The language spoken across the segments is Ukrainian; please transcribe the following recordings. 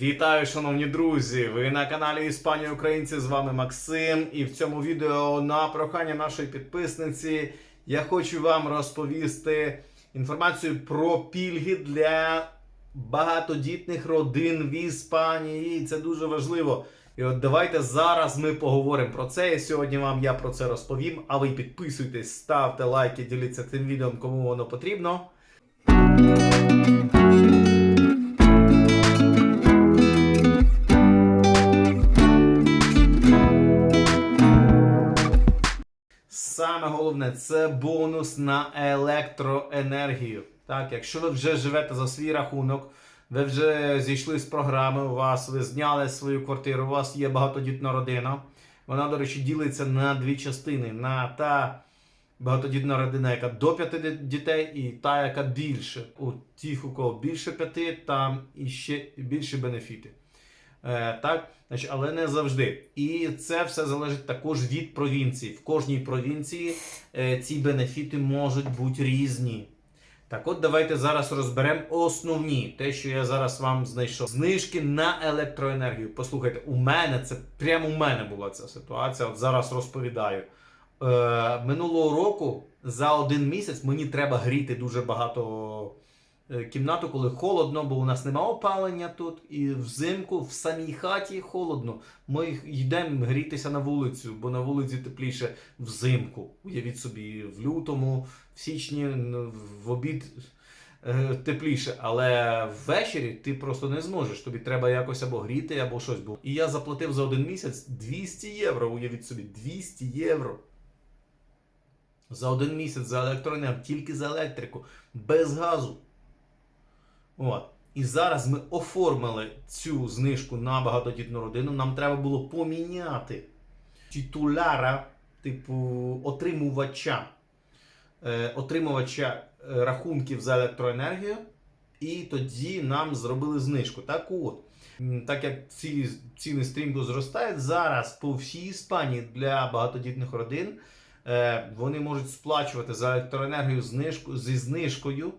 Вітаю, шановні друзі! Ви на каналі Іспанія Українці. З вами Максим. І в цьому відео на прохання нашої підписниці я хочу вам розповісти інформацію про пільги для багатодітних родин в Іспанії. Це дуже важливо. І от давайте зараз ми поговоримо про це. І сьогодні вам я про це розповім. А ви підписуйтесь, ставте лайки, діліться цим відео, кому воно потрібно. Саме головне це бонус на електроенергію. Так, якщо ви вже живете за свій рахунок, ви вже зійшли з програми, у вас ви зняли свою квартиру, у вас є багатодітна родина. Вона, до речі, ділиться на дві частини: на та багатодітна родина, яка до п'яти дітей, і та, яка більше. У тих, у кого більше п'яти, там іще більші бенефіти. Е, так, значить, але не завжди. І це все залежить також від провінції. В кожній провінції е, ці бенефіти можуть бути різні. Так от давайте зараз розберемо основні, те, що я зараз вам знайшов. Знижки на електроенергію. Послухайте, у мене це прямо у мене була ця ситуація. От зараз розповідаю. Е, минулого року за один місяць мені треба гріти дуже багато кімнату, коли холодно, бо у нас нема опалення тут. І взимку в самій хаті холодно. Ми йдемо грітися на вулицю, бо на вулиці тепліше взимку. Уявіть собі, в лютому, в січні, в обід е, тепліше. Але ввечері ти просто не зможеш. Тобі треба якось або гріти, або щось. Бо- І я заплатив за один місяць 200 євро. Уявіть собі, 200 євро. За один місяць за електроенергію, тільки за електрику, без газу. От. І зараз ми оформили цю знижку на багатодітну родину. Нам треба було поміняти титуляра, типу отримувача, е, отримувача е, рахунків за електроенергію. І тоді нам зробили знижку. Так от, так як ці ціни стрімко зростають, зараз по всій Іспанії для багатодітних родин е, вони можуть сплачувати за електроенергію знижку, зі знижкою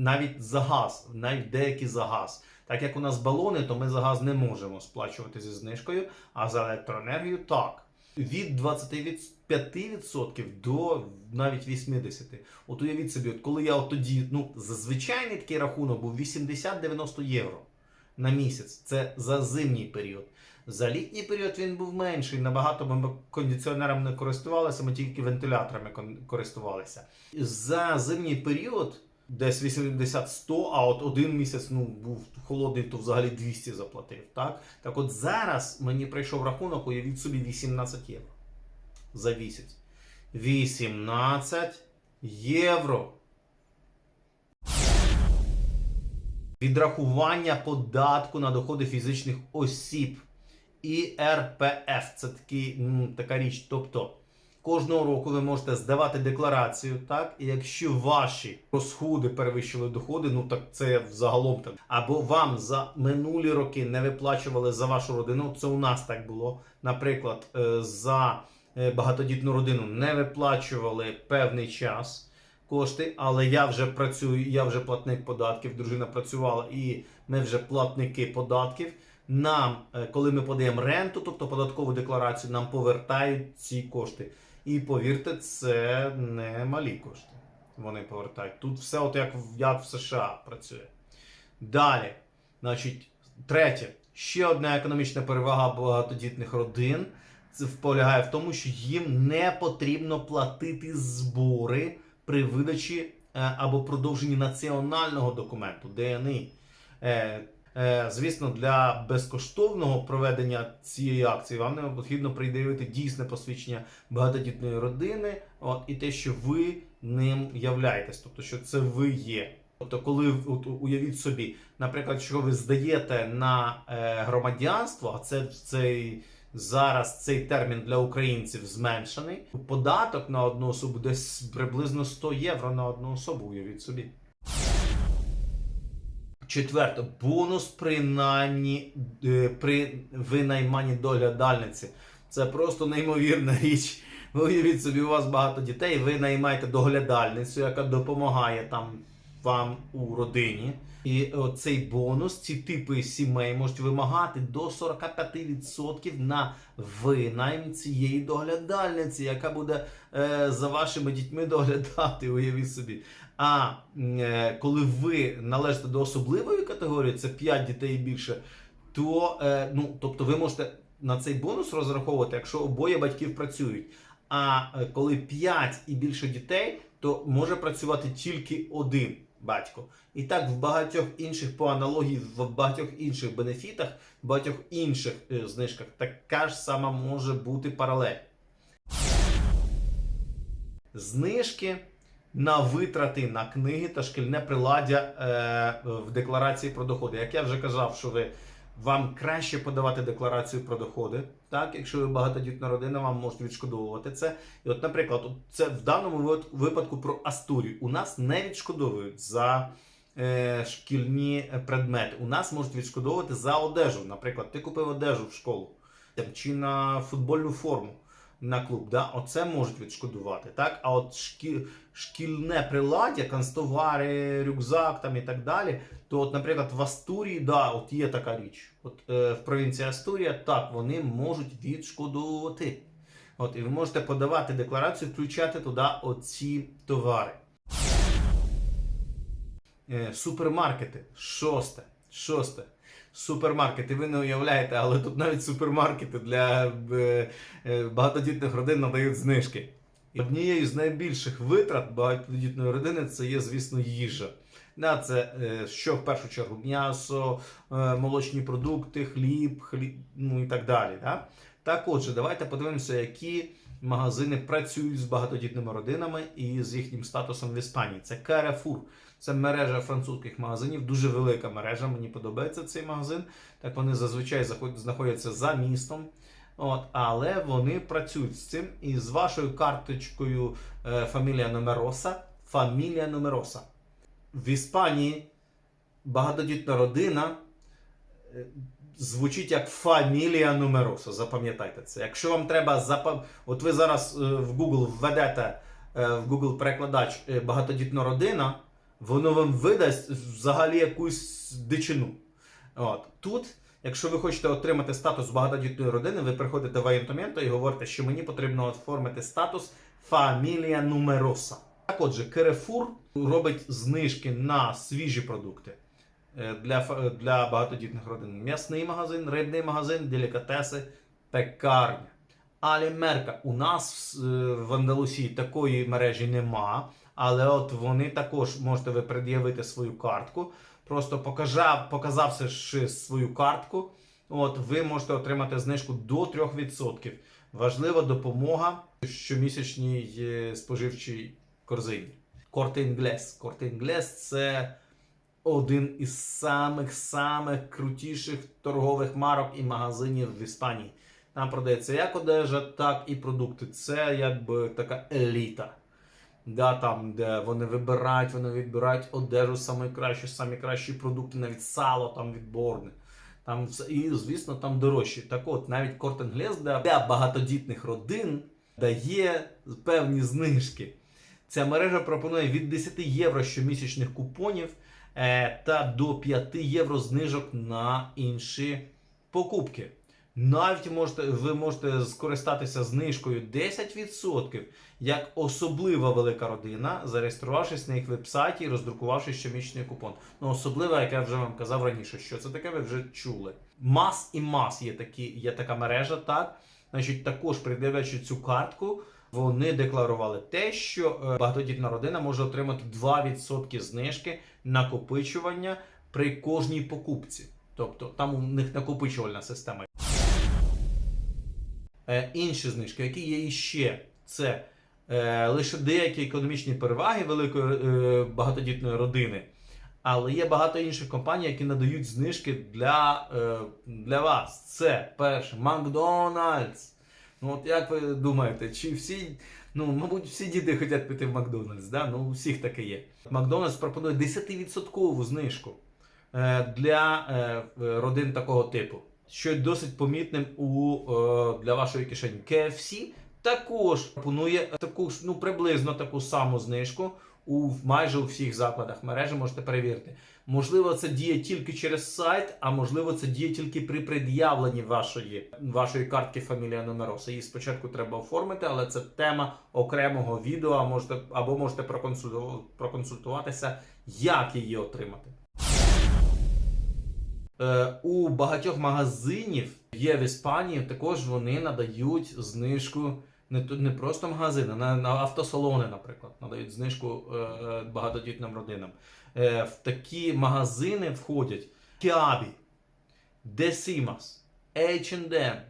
навіть за газ, навіть деякі за газ. Так як у нас балони, то ми за газ не можемо сплачувати зі знижкою, а за електроенергію так. Від 25% до навіть 80%. От уявіть собі, от коли я от тоді, ну, за звичайний такий рахунок був 80-90 євро на місяць. Це за зимній період. За літній період він був менший. Набагато ми кондиціонерами не користувалися, ми тільки вентиляторами користувалися. За зимній період десь 80-100, а от один місяць ну, був холодний, то взагалі 200 заплатив. Так, так от зараз мені прийшов рахунок, уявіть собі 18 євро за місяць. 18 євро. Відрахування податку на доходи фізичних осіб. ІРПФ. Це такий, така річ. Тобто кожного року ви можете здавати декларацію, так? І якщо ваші розходи перевищили доходи, ну так це взагалом так. Або вам за минулі роки не виплачували за вашу родину. Це у нас так було. Наприклад, е, за е, багатодітну родину не виплачували певний час кошти, але я вже працюю, я вже платник податків, дружина працювала, і ми вже платники податків. Нам, е, коли ми подаємо ренту, тобто податкову декларацію, нам повертають ці кошти. І повірте, це не малі кошти. Вони повертають. Тут все от як, як в США працює. Далі, значить, третє. Ще одна економічна перевага багатодітних родин. Це полягає в тому, що їм не потрібно платити збори при видачі е, або продовженні національного документу ДНІ. Е, звісно, для безкоштовного проведення цієї акції вам необхідно придивити дійсне посвідчення багатодітної родини, от, і те, що ви ним являєтесь, тобто, що це ви є. Тобто, коли от, уявіть собі, наприклад, що ви здаєте на е, громадянство, а це цей зараз цей термін для українців зменшений. Податок на одну особу десь приблизно 100 євро на одну особу. Уявіть собі. Четверте, бонус принаймні е, при винайманні доглядальниці. Це просто неймовірна річ. Уявіть собі, у вас багато дітей, ви наймаєте доглядальницю, яка допомагає там вам у родині. І цей бонус, ці типи сімей можуть вимагати до 45% на винайм цієї доглядальниці, яка буде е, за вашими дітьми доглядати, уявіть собі. А е, коли ви належите до особливої категорії, це 5 дітей і більше, то е, ну, тобто ви можете на цей бонус розраховувати, якщо обоє батьків працюють. А е, коли 5 і більше дітей, то може працювати тільки один батько. І так в багатьох інших по аналогії, в багатьох інших бенефітах, в багатьох інших знижках така ж сама може бути паралель. Знижки на витрати на книги та шкільне приладдя е, в декларації про доходи. Як я вже казав, що ви вам краще подавати декларацію про доходи, так, якщо ви багатодітна родина, вам можуть відшкодовувати це. І от, наприклад, це в даному випадку про Астурію. У нас не відшкодовують за е, шкільні предмети. У нас можуть відшкодовувати за одежу. Наприклад, ти купив одежу в школу чи на футбольну форму на клуб. Да? Оце можуть відшкодувати. Так? А от шкі... шкільне приладдя, канцтовари, рюкзак там і так далі. То, от, наприклад, в Астурії, да, от є така річ. От е, в провінції Астурія, так, вони можуть відшкодовувати. От, і ви можете подавати декларацію, включати туди оці товари. Е, супермаркети. Шосте. Шосте. Супермаркети, ви не уявляєте, але тут навіть супермаркети для е, е, багатодітних родин надають знижки. Однією з найбільших витрат багатодітної родини це є, звісно, їжа. Це е, що в першу чергу м'ясо, молочні продукти, хліб, хліб ну і так далі. Да? Так отже, давайте подивимося, які магазини працюють з багатодітними родинами і з їхнім статусом в Іспанії. Це Carrefour. Це мережа французьких магазинів, дуже велика мережа. Мені подобається цей магазин. Так вони зазвичай знаходяться за містом. От, але вони працюють з цим. І з вашою карточкою е, фамілія Номероса. Фамілія Номероса. В Іспанії багатодітна родина е, звучить як фамілія Номероса. Запам'ятайте це. Якщо вам треба запам... От ви зараз е, в Google введете е, в Google перекладач е, багатодітна родина, воно вам видасть взагалі якусь дичину. От. Тут, якщо ви хочете отримати статус багатодітної родини, ви приходите в Аєнтоменто і говорите, що мені потрібно оформити статус фамілія Нумероса. Так отже, Carrefour робить знижки на свіжі продукти е, для, для багатодітних родин. М'ясний магазин, рибний магазин, делікатеси, пекарня. Алімерка. У нас е, в Андалусії такої мережі нема, але от вони також можете ви пред'явити свою картку. Просто покажав, показавши свою картку, от ви можете отримати знижку до 3%. Важлива допомога щомісячній е, споживчій корзині. Корте Інглес. Корте це один із самих самих крутіших торгових марок і магазинів в Іспанії. Там продається як одежа, так і продукти. Це якби така еліта. Да, там, де вони вибирають, вони відбирають одежу саме кращу, самі кращі продукти, навіть сало там відборне. Там і, звісно, там дорожчі. Так от, навіть Кортенглес для багатодітних родин дає певні знижки. Ця мережа пропонує від 10 євро щомісячних купонів е, та до 5 євро знижок на інші покупки. Навіть можете, ви можете скористатися знижкою 10% як особлива велика родина, зареєструвавшись на їх вебсайті і роздрукувавши щомісячний купон. Ну, особлива, як я вже вам казав раніше, що це таке, ви вже чули. Мас і Мас є, такі, є така мережа, так. Значить, також придивлячи цю картку, вони декларували те, що е, багатодітна родина може отримати 2% знижки накопичування при кожній покупці. Тобто там у них накопичувальна система. Е, інші знижки, які є іще, це е, лише деякі економічні переваги великої е, багатодітної родини. Але є багато інших компаній, які надають знижки для, для вас. Це перше, Макдональдс. Ну, от як ви думаєте, чи всі, ну, мабуть, всі діти хочуть піти в Макдональдс, да? ну у всіх таке є. Макдональдс пропонує 10% знижку для родин такого типу, що досить помітним у, е, для вашої кишені. KFC також пропонує таку ж, ну, приблизно таку саму знижку у майже у всіх закладах мережі можете перевірити. Можливо, це діє тільки через сайт, а можливо, це діє тільки при пред'явленні вашої, вашої картки фамілія номероса. Її спочатку треба оформити, але це тема окремого відео, можете, або можете проконсульту- проконсультуватися, як її отримати. Е, у багатьох магазинів є в Іспанії, також вони надають знижку не, не просто магазини, на, на автосалони, наприклад, надають знижку е, е, багатодітним родинам. Е, в такі магазини входять Kiabi, Decimas, H&M,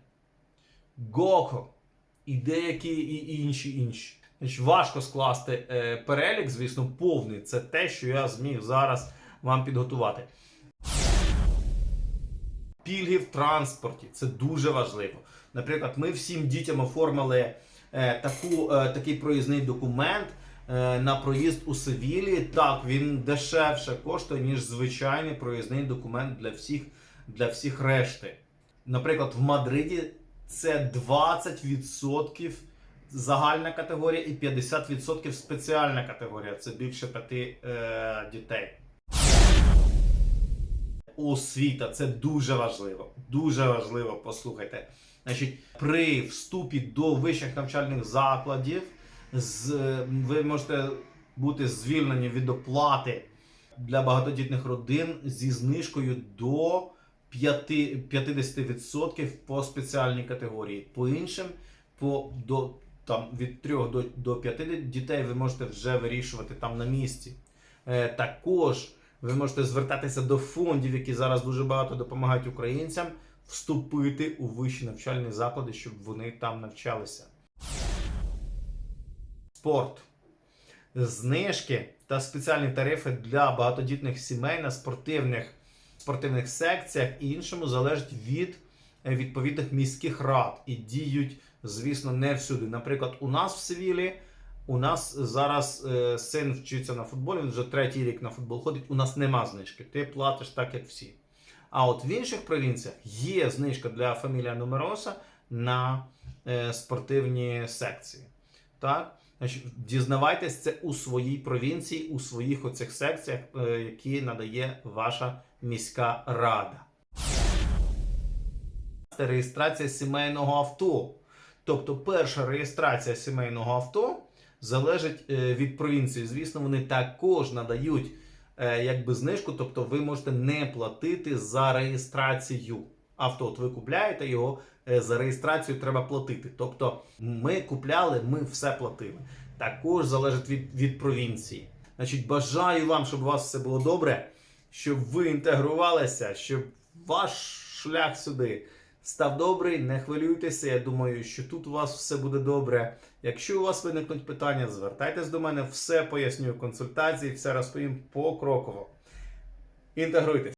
Goco і деякі і інші інші. Важко скласти е, перелік, звісно, повний. Це те, що я зміг зараз вам підготувати. Пільги в транспорті це дуже важливо. Наприклад, ми всім дітям оформили е, таку, е, такий проїзний документ е, на проїзд у Севілі. Так, він дешевше коштує, ніж звичайний проїзний документ для всіх, для всіх решти. Наприклад, в Мадриді це 20% загальна категорія і 50% спеціальна категорія. Це більше п'яти е, дітей. Освіта це дуже важливо. Дуже важливо, послухайте. Значить, при вступі до вищих навчальних закладів з, ви можете бути звільнені від оплати для багатодітних родин зі знижкою до 5, 50% по спеціальній категорії. По іншим, по, до, там, від 3 до, до 5 дітей ви можете вже вирішувати там на місці. Е, також ви можете звертатися до фондів, які зараз дуже багато допомагають українцям, вступити у вищі навчальні заклади, щоб вони там навчалися. Спорт. Знижки та спеціальні тарифи для багатодітних сімей на спортивних, спортивних секціях і іншому залежать від е, відповідних міських рад і діють, звісно, не всюди. Наприклад, у нас в Севілі у нас зараз е, син вчиться на футболі, він вже третій рік на футбол ходить. У нас нема знижки. Ти платиш так, як всі. А от в інших провінціях є знижка для фамілія Нумероса на е, спортивні секції. Так? Значить, дізнавайтесь це у своїй провінції, у своїх оцих секціях, е, які надає ваша міська рада. Це реєстрація сімейного авто. Тобто, перша реєстрація сімейного авто залежить е, від провінції. Звісно, вони також надають е, якби знижку, тобто ви можете не платити за реєстрацію авто. От ви купляєте його, е, за реєстрацію треба платити. Тобто ми купляли, ми все платили. Також залежить від, від провінції. Значить, бажаю вам, щоб у вас все було добре, щоб ви інтегрувалися, щоб ваш шлях сюди став добрий, не хвилюйтеся. Я думаю, що тут у вас все буде добре. Якщо у вас виникнуть питання, звертайтесь до мене, все пояснюю в консультації, все розповім покроково. Інтегруйтесь.